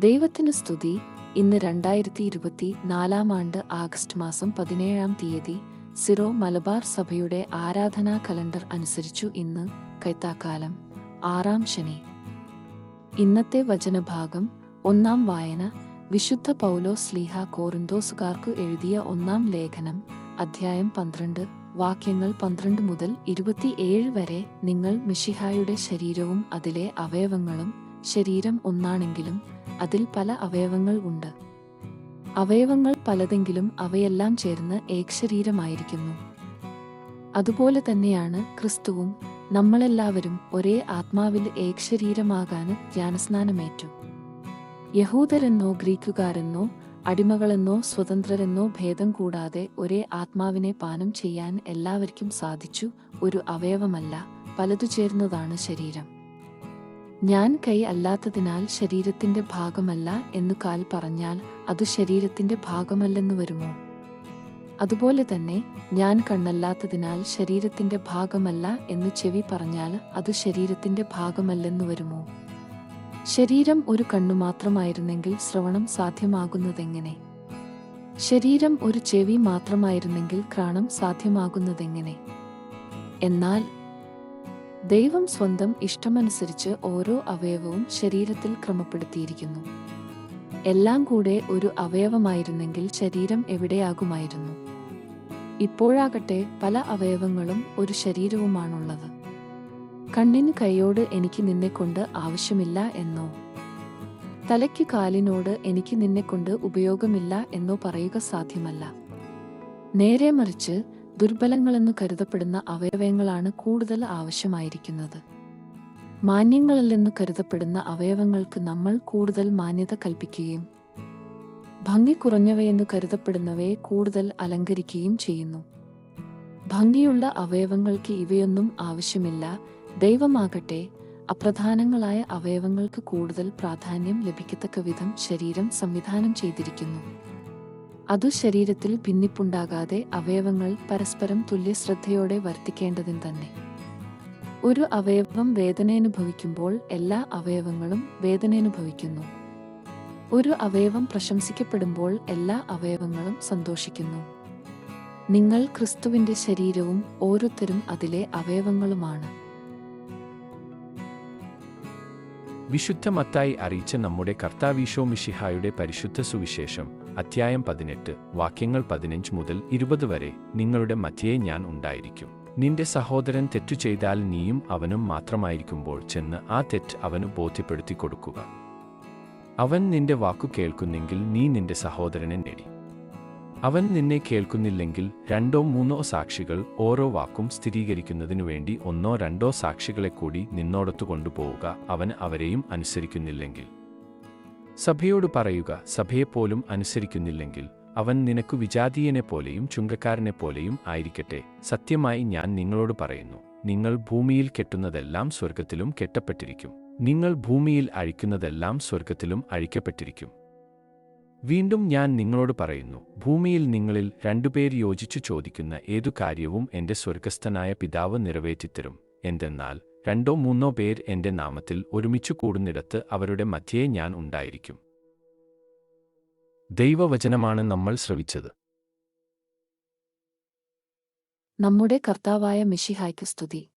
ദൈവത്തിന് സ്തുതി. ഇന്ന് രണ്ടായിരത്തി ഇരുപത്തി നാലാം ആണ്ട് ആഗസ്റ്റ് മാസം പതിനേഴാം തീയതി സിറോ മലബാർ സഭയുടെ ആരാധനാ കലണ്ടർ അനുസരിച്ചു ഇന്ന് കൈത്താക്കാലം. ആറാം ശനി. ഇന്നത്തെ വചനഭാഗം ഒന്നാം വായന. വിശുദ്ധ പൗലോ സ്ലീഹ കോറിന്തോസുകാർക്കു എഴുതിയ ഒന്നാം ലേഖനം. അധ്യായം പന്ത്രണ്ട്. വാക്യങ്ങൾ പന്ത്രണ്ട് മുതൽ ഇരുപത്തിയേഴ് വരെ നിങ്ങൾ മിഷിഹായുടെ ശരീരവും അതിലെ അവയവങ്ങളും ശരീരം ഒന്നാണെങ്കിലും അതിൽ പല അവയവങ്ങൾ ഉണ്ട്. അവയവങ്ങൾ പലതെങ്കിലും അവയെല്ലാം ചേർന്ന് ഏകശരീരമായിരിക്കുന്നു. അതുപോലെ തന്നെയാണ് ക്രിസ്തുവും നമ്മളെല്ലാവരും ഒരേ ആത്മാവിൽ ഏകശരീരമാകാൻ ധ്യാനസ്നാനമേറ്റു. യഹൂദരെന്നോ ഗ്രീക്കുകാരെന്നോ അടിമകളെന്നോ സ്വതന്ത്രരെന്നോ ഭേദം കൂടാതെ ഒരേ ആത്മാവിനെ പാനം ചെയ്യാൻ എല്ലാവർക്കും സാധിച്ചു ഒരു അവയവമല്ല പലതു ചേർന്നതാണ് ശരീരം. ഞാൻ കൈ അല്ലാത്തതിനാൽ ശരീരത്തിന്റെ ഭാഗമല്ല എന്നു കാൽ പറഞ്ഞാൽ അത് ശരീരത്തിന്റെ ഭാഗമല്ലെന്ന് വരുമോ? അതുപോലെ തന്നെ ഞാൻ കണ്ണല്ലാത്തതിനാൽ ശരീരത്തിന്റെ ഭാഗമല്ല എന്ന് ചെവി പറഞ്ഞാൽ അത് ശരീരത്തിന്റെ ഭാഗമല്ലെന്ന് വരുമോ? ശരീരം ഒരു കണ്ണു മാത്രമായിരുന്നെങ്കിൽ ശ്രവണം സാധ്യമാകുന്നതെങ്ങനെ? ശരീരം ഒരു ചെവി മാത്രമായിരുന്നെങ്കിൽ ക്രാണം സാധ്യമാകുന്നതെങ്ങനെ? എന്നാൽ ദൈവം സ്വന്തം ഇഷ്ടമനുസരിച്ച് ഓരോ അവയവവും ശരീരത്തിൽ ക്രമപ്പെടുത്തിയിരിക്കുന്നു. എല്ലാം കൂടെ ഒരു അവയവമായിരുന്നെങ്കിൽ ശരീരം എവിടെയാകുമായിരുന്നു? ഇപ്പോഴാകട്ടെ പല അവയവങ്ങളും ഒരു ശരീരവുമാണുള്ളത്. കണ്ണിന് കൈയോട് എനിക്ക് നിന്നെക്കൊണ്ട് ആവശ്യമില്ല എന്നോ തലയ്ക്ക് കാലിനോട് എനിക്ക് നിന്നെക്കൊണ്ട് ഉപയോഗമില്ല എന്നോ പറയുക സാധ്യമല്ല. നേരെ മറിച്ച് ദുർബലങ്ങളെന്നു കരുതപ്പെടുന്ന അവയവങ്ങളാണ് കൂടുതൽ ആവശ്യമായിരിക്കുന്നത്. മാന്യങ്ങളല്ലെന്നു കരുതപ്പെടുന്ന അവയവങ്ങൾക്ക് നമ്മൾ കൂടുതൽ മാന്യത കൽപ്പിക്കുകയും ഭംഗി കുറഞ്ഞവയെന്ന് കരുതപ്പെടുന്നവയെ കൂടുതൽ അലങ്കരിക്കുകയും ചെയ്യുന്നു. ഭംഗിയുള്ള അവയവങ്ങൾക്ക് ഇവയൊന്നും ആവശ്യമില്ല. ദൈവമാകട്ടെ അപ്രധാനങ്ങളായ അവയവങ്ങൾക്ക് കൂടുതൽ പ്രാധാന്യം ലഭിക്കത്തക്ക വിധം ശരീരം സംവിധാനം ചെയ്തിരിക്കുന്നു. അതു ശരീരത്തിൽ ഭിന്നിപ്പുണ്ടാകാതെ അവയവങ്ങൾ പരസ്പരം തുല്യ തുല്യശ്രദ്ധയോടെ വർത്തിക്കേണ്ടതും തന്നെ. ഒരു അവയവം വേദനയനുഭവിക്കുമ്പോൾ എല്ലാ അവയവങ്ങളും വേദനയനുഭവിക്കുന്നു. ഒരു അവയവം പ്രശംസിക്കപ്പെടുമ്പോൾ എല്ലാ അവയവങ്ങളും സന്തോഷിക്കുന്നു. നിങ്ങൾ ക്രിസ്തുവിന്റെ ശരീരവും ഓരോരുത്തരും അതിലെ അവയവങ്ങളുമാണ്. വിശുദ്ധ മത്തായി അറിയിച്ച നമ്മുടെ കർത്താവീശോ മിഷിഹായുടെ പരിശുദ്ധ സുവിശേഷം. അധ്യായം പതിനെട്ട് വാക്യങ്ങൾ പതിനഞ്ച് മുതൽ ഇരുപത് വരെ നിങ്ങളുടെ മധ്യേ ഞാൻ ഉണ്ടായിരിക്കും. നിന്റെ സഹോദരൻ തെറ്റു ചെയ്താൽ നീയും അവനും മാത്രമായിരിക്കുമ്പോൾ ചെന്ന് ആ തെറ്റ് അവന് ബോധ്യപ്പെടുത്തി കൊടുക്കുക. അവൻ നിന്റെ വാക്കു കേൾക്കുന്നെങ്കിൽ നീ നിന്റെ സഹോദരനെ നേടി. അവൻ നിന്നെ കേൾക്കുന്നില്ലെങ്കിൽ രണ്ടോ മൂന്നോ സാക്ഷികൾ ഓരോ വാക്കും സ്ഥിരീകരിക്കുന്നതിനു വേണ്ടി ഒന്നോ രണ്ടോ സാക്ഷികളെ കൂടി നിന്നോടത്തു കൊണ്ടുപോവുക അവൻ അവരെയും അനുസരിക്കുന്നില്ലെങ്കിൽ. സഭയോട് പറയുക സഭയെപ്പോലും അനുസരിക്കുന്നില്ലെങ്കിൽ അവൻ നിനക്കു വിജാതീയനെ പോലെയും ചുങ്കക്കാരനെ പോലെയും ആയിരിക്കട്ടെ. സത്യമായി ഞാൻ നിങ്ങളോട് പറയുന്നു നിങ്ങൾ ഭൂമിയിൽ കെട്ടുന്നതെല്ലാം സ്വർഗത്തിലും കെട്ടപ്പെട്ടിരിക്കും. നിങ്ങൾ ഭൂമിയിൽ അഴിക്കുന്നതെല്ലാം സ്വർഗത്തിലും അഴിക്കപ്പെട്ടിരിക്കും. വീണ്ടും ഞാൻ നിങ്ങളോട് പറയുന്നു ഭൂമിയിൽ നിങ്ങളിൽ രണ്ടുപേർ യോജിച്ചു ചോദിക്കുന്ന ഏതു കാര്യവും എന്റെ സ്വർഗസ്ഥനായ പിതാവ് നിറവേറ്റിത്തരും. എന്തെന്നാൽ രണ്ടോ മൂന്നോ പേർ എന്റെ നാമത്തിൽ ഒരുമിച്ച് കൂടുന്നിടത്ത് അവരുടെ മധ്യേ ഞാൻ ഉണ്ടായിരിക്കും. ദൈവവചനമാണ് നമ്മൾ ശ്രവിച്ചത്. നമ്മുടെ കർത്താവായ മിഷിഹായ്ക്ക് സ്തുതി.